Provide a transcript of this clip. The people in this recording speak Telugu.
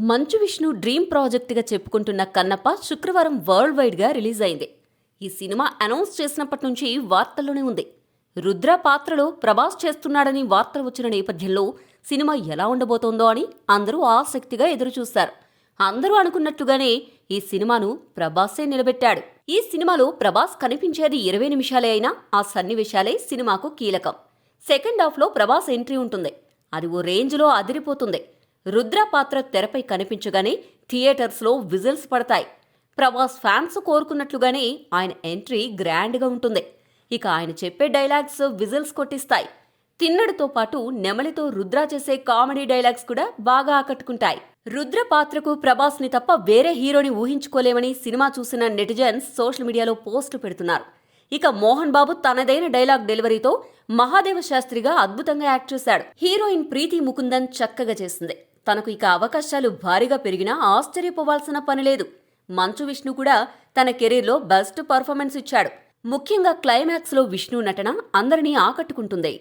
మంచు విష్ణు డ్రీమ్ ప్రాజెక్టుగా చెప్పుకుంటున్న కన్నప్ప శుక్రవారం వరల్డ్ వైడ్గా రిలీజ్ అయింది. ఈ సినిమా అనౌన్స్ చేసినప్పటి నుంచి వార్తల్లోనే ఉంది. రుద్ర పాత్రలో ప్రభాస్ చేస్తున్నాడని వార్తలు వచ్చిన నేపథ్యంలో సినిమా ఎలా ఉండబోతోందో అని అందరూ ఆసక్తిగా ఎదురుచూశారు. అందరూ అనుకున్నట్లుగానే ఈ సినిమాను ప్రభాసే నిలబెట్టాడు. ఈ సినిమాలో ప్రభాస్ కనిపించేది ఇరవై నిమిషాలే అయినా ఆ సన్నివేశాలే సినిమాకు కీలకం. సెకండ్ హాఫ్లో ప్రభాస్ ఎంట్రీ ఉంటుంది. అది ఓ రేంజ్లో అదిరిపోతుంది. రుద్ర పాత్ర తెరపై కనిపించగానే థియేటర్స్లో విజిల్స్ పడతాయి. ప్రభాస్ ఫ్యాన్స్ కోరుకున్నట్లుగానే ఆయన ఎంట్రీ గ్రాండ్గా ఉంటుంది. ఇక ఆయన చెప్పే డైలాగ్స్ విజిల్స్ కొట్టిస్తాయి. తిన్నడితో పాటు నెమలితో రుద్ర చేసే కామెడీ డైలాగ్స్ కూడా బాగా ఆకట్టుకుంటాయి. రుద్ర పాత్రకు ప్రభాస్ని తప్ప వేరే హీరోని ఊహించుకోలేమని సినిమా చూసిన నెటిజన్స్ సోషల్ మీడియాలో పోస్టులు పెడుతున్నారు. ఇక మోహన్ బాబు తనదైన డైలాగ్ డెలివరీతో మహాదేవ శాస్త్రిగా అద్భుతంగా యాక్ట్ చేశాడు. హీరోయిన్ ప్రీతి ముకుందన్ చక్కగా చేసింది. తనకు ఇక అవకాశాలు భారీగా పెరిగినా ఆశ్చర్యపోవాల్సిన పని లేదు. మంచు విష్ణు కూడా తన కెరీర్లో బెస్ట్ పర్ఫార్మెన్స్ ఇచ్చాడు. ముఖ్యంగా క్లైమాక్స్లో విష్ణు నటన అందరినీ ఆకట్టుకుంటుంది.